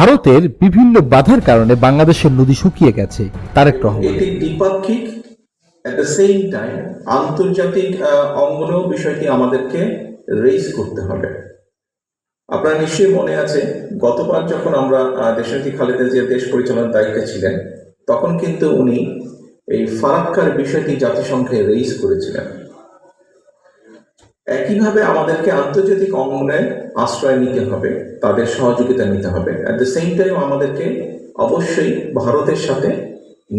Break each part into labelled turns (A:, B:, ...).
A: ভারতের বিভিন্ন বাধার কারণে বাংলাদেশের নদী শুকিয়ে গেছে। তারেক রহমান
B: এটি দ্বিপাক্ষিক এট দ্য সেম টাইম আন্তর্জাতিক অঙ্গনেও বিষয়টি আমাদেরকে রেইজ করতে হবে। আপনার নিশ্চয়ই মনে আছে গতবার যখন আমরা আহ, দেশনেত্রী খালেদা জিয়া দেশ পরিচালনার দায়িত্বে ছিলেন তখন কিন্তু উনি এই ফারাক্কার বিষয়টি জাতিসংঘে রেইজ করেছিলেন। একইভাবে আমাদেরকে আন্তর্জাতিক অঙ্গনে আশ্রয় নিতে হবে, তাদের সহযোগিতা নিতে হবে। অ্যাট দ্য সেম টাইম আমাদেরকে অবশ্যই ভারতের সাথে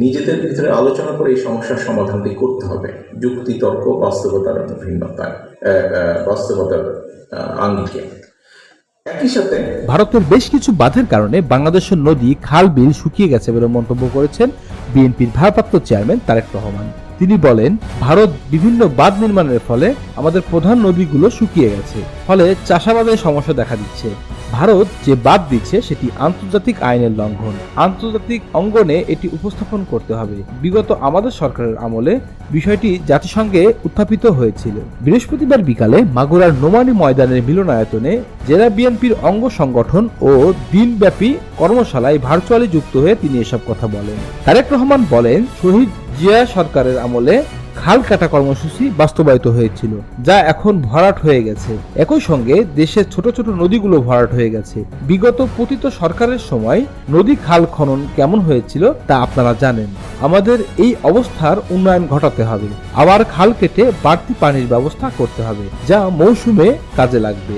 B: নিজেদের ভিতরে আলোচনা করে এই সমস্যার সমাধানটি করতে হবে। যুক্তি, তর্ক, বাস্তবতার ভিন্নতায় বাস্তবতার আঙ্গিকে। একই সাথে
A: ভারতের বেশ কিছু বাধার কারণে বাংলাদেশের নদী, খাল, বিল শুকিয়ে গেছে বলে মন্তব্য করেছেন বিএনপির ভারপ্রাপ্ত চেয়ারম্যান তারেক রহমান। তিনি বলেন, ভারত বিভিন্ন বাঁধ নির্মাণের ফলে আমাদের প্রধান নদীগুলো শুকিয়ে গেছে, ফলে চাষাবাদের সমস্যা দেখা দিচ্ছে। ভারত যে বাদ দিচ্ছে সেটি আন্তর্জাতিক আইনের লঙ্ঘন। আন্তর্জাতিক অঙ্গনে এটি উপস্থাপন করতে হবে। বিগত আমাদের সরকারের আমলে বিষয়টি জাতিসংঘে উত্থাপিত হয়েছিল। বৃহস্পতিবার বিকালে মাগুরার নোমানি ময়দানের মিলনায়তনে জেলা বিএনপির অঙ্গ সংগঠন ও দিনব্যাপী কর্মশালায় ভার্চুয়ালি যুক্ত হয়ে তিনি এসব কথা বলেন। তারেক রহমান বলেন, শহীদ জিয়া সরকারের আমলে খাল কাটা কর্মসূচি বাস্তবায়িত হয়েছিল, যা এখন ভরাট হয়ে গেছে। একই সঙ্গে দেশের ছোট ছোট নদীগুলো ভরাট হয়ে গেছে। বিগত পতিত সরকারের সময় নদী খাল খনন কেমন হয়েছিল তা আপনারা জানেন। আমাদের এই অবস্থার উন্নয়ন ঘটাতে হবে। আবার খাল কেটে বাড়তি পানির ব্যবস্থা করতে হবে, যা মৌসুমে কাজে লাগবে।